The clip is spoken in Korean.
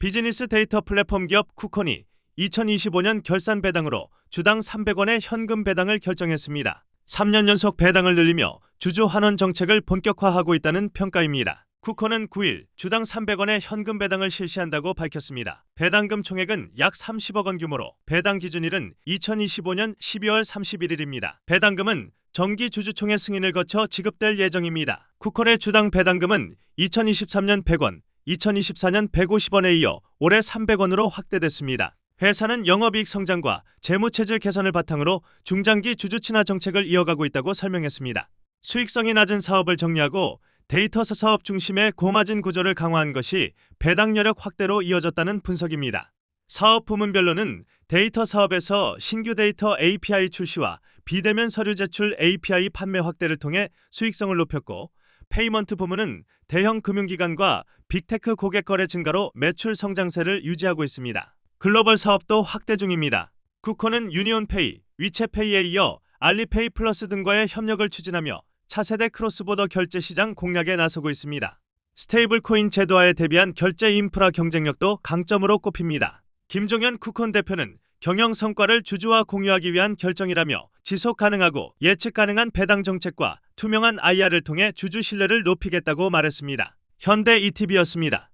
비즈니스 데이터 플랫폼 기업 쿠콘이 2025년 결산 배당으로 주당 300원의 현금 배당을 결정했습니다. 3년 연속 배당을 늘리며 주주 환원 정책을 본격화하고 있다는 평가입니다. 쿠콘은 9일 주당 300원의 현금 배당을 실시한다고 밝혔습니다. 배당금 총액은 약 30억 원 규모로 배당 기준일은 2025년 12월 31일입니다. 배당금은 정기 주주총회 승인을 거쳐 지급될 예정입니다. 쿠콘의 주당 배당금은 2023년 100원, 2024년 150원에 이어 올해 300원으로 확대됐습니다. 회사는 영업이익 성장과 재무체질 개선을 바탕으로 중장기 주주 친화 정책을 이어가고 있다고 설명했습니다. 수익성이 낮은 사업을 정리하고 데이터사 사업 중심의 고마진 구조를 강화한 것이 배당 여력 확대로 이어졌다는 분석입니다. 사업 부문별로는 데이터 사업에서 신규 데이터 API 출시와 비대면 서류 제출 API 판매 확대를 통해 수익성을 높였고 페이먼트 부문은 대형 금융기관과 빅테크 고객 거래 증가로 매출 성장세를 유지하고 있습니다. 글로벌 사업도 확대 중입니다. 쿠코는 유니온페이, 위챗페이에 이어 알리페이 플러스 등과의 협력을 추진하며 차세대 크로스보더 결제 시장 공략에 나서고 있습니다. 스테이블 코인 제도화에 대비한 결제 인프라 경쟁력도 강점으로 꼽힙니다. 김종현 쿠콘 대표는 경영 성과를 주주와 공유하기 위한 결정이라며 지속 가능하고 예측 가능한 배당 정책과 투명한 IR을 통해 주주 신뢰를 높이겠다고 말했습니다. 현대 ETV였습니다.